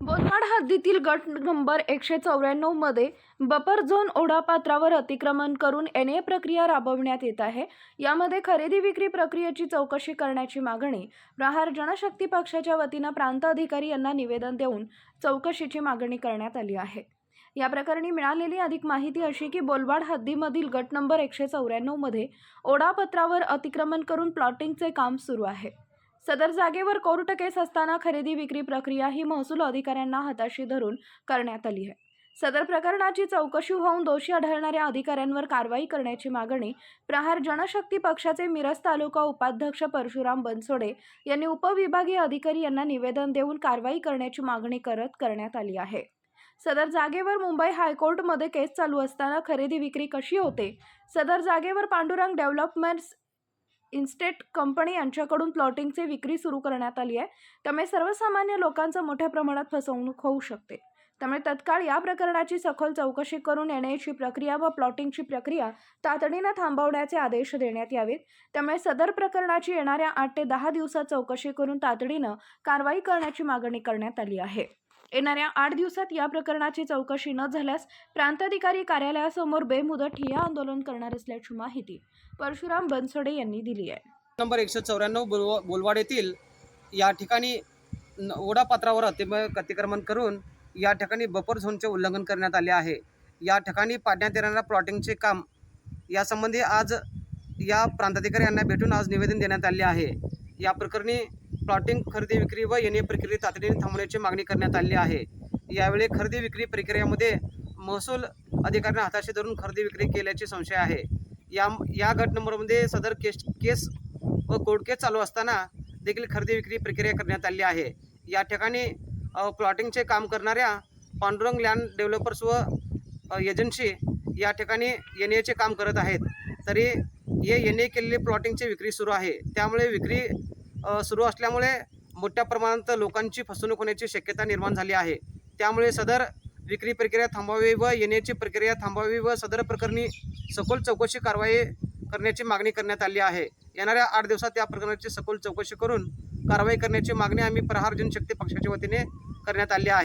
बोदमाड हद्दीतील गट नंबर एकशे चौऱ्याण्णवमध्ये बपर बफर झोन ओढापात्रावर अतिक्रमण करून एन ए प्रक्रिया राबवण्यात येत आहे. यामध्ये खरेदी विक्री प्रक्रियेची चौकशी करण्याची मागणी प्रहार जनशक्ती पक्षाच्या वतीनं प्रांत अधिकारी यांना निवेदन देऊन चौकशीची मागणी करण्यात आली आहे. या प्रकरणी मिळालेली अधिक माहिती अशी की बोलवाड हद्दीमधील गट नंबर एकशे चौऱ्याण्णवमध्ये ओढापत्रावर अतिक्रमण करून प्लॉटिंगचे काम सुरू आहे. सदर जागेवर कोर्ट केस असताना खरेदी विक्री प्रक्रिया ही महसूल अधिकाऱ्यांना हाताशी धरून करण्यात आली आहे. सदर प्रकरणाची चौकशी होऊन दोषी आढळणाऱ्या अधिकाऱ्यांवर कारवाई करण्याची मागणी प्रहार जनशक्ती पक्षाचे मिरज तालुका उपाध्यक्ष परशुराम बनसोडे यांनी उपविभागीय अधिकारी यांना निवेदन देऊन कारवाई करण्याची मागणी करत करण्यात आली आहे. सदर जागेवर मुंबई हायकोर्टमध्ये केस चालू असताना खरेदी विक्री कशी होते? सदर जागेवर पांडुरंग डेव्हलपमेंट्स इन्स्टेट कंपनी यांच्याकडून प्लॉटिंगची विक्री सुरू करण्यात आली आहे. त्यामुळे सर्वसामान्य लोकांचं मोठ्या प्रमाणात फसवणूक होऊ शकते. त्यामुळे तत्काळ या प्रकरणाची सखोल चौकशी करून येण्याची प्रक्रिया व प्लॉटिंगची प्रक्रिया तातडीनं थांबवण्याचे आदेश देण्यात यावेत. त्यामुळे सदर प्रकरणाची येणाऱ्या आठ ते दहा दिवसात चौकशी करून तातडीनं कारवाई करण्याची मागणी करण्यात आली आहे. येणाऱ्या आठ दिवसात या प्रकरणाची चौकशी न झाल्यास प्रांताधिकारी कार्यालयासमोर बेमुदत ठिय्या आंदोलन करणार असल्याची माहिती परशुराम बनसोडे यांनी दिली आहे. नंबर एकशे चौऱ्याण्णव बोलवा बोलवाड येथील या ठिकाणी न- ओढापात्रावर अतिमय अतिक्रमण करून या ठिकाणी बफर झोनचे उल्लंघन करण्यात आले आहे. या ठिकाणी पाडण्यात येणाऱ्या प्लॉटिंगचे काम यासंबंधी आज या प्रांताधिकारी यांना भेटून आज निवेदन देण्यात आले आहे. या प्रकरणी प्लॉटिंग खरेदी विक्री व येणे प्रक्रिया तातडीने थांबवण्याची मागणी करण्यात आली आहे. यावेळी खरेदी विक्री प्रक्रियेमध्ये महसूल अधिकाऱ्यांना हाताशी धरून खरेदी विक्री केल्याचे संशय आहे. या या गट नंबरमध्ये सदर केस केस व कोर्ट केस चालू असताना देखील खरेदी विक्री प्रक्रिया करण्यात आली आहे. या ठिकाणी प्लॉटिंगचे काम करणाऱ्या पांडुरंग लँड डेव्हलपर्स व एजन्सी या ठिकाणी एन एचे काम करत आहेत. तरी हे एन ए केलेले प्लॉटिंगची विक्री सुरू आहे. त्यामुळे विक्री सुरू असल्यामुळे मोठ्या प्रमाणात लोकांची फसवणूक होण्याची शक्यता निर्माण झाली आहे. त्यामुळे सदर विक्री प्रक्रिया थांबवावी व येण्याची प्रक्रिया थांबवावी व सदर प्रकरणी सखोल चौकशी कारवाई करण्याची मागणी करण्यात आली आहे. येणाऱ्या आठ दिवसात या प्रकरणाची सखोल चौकशी करून कारवाई करण्याची मागणी आम्ही प्रहार जनशक्ती पक्षाच्या वतीने करण्यात आली आहे.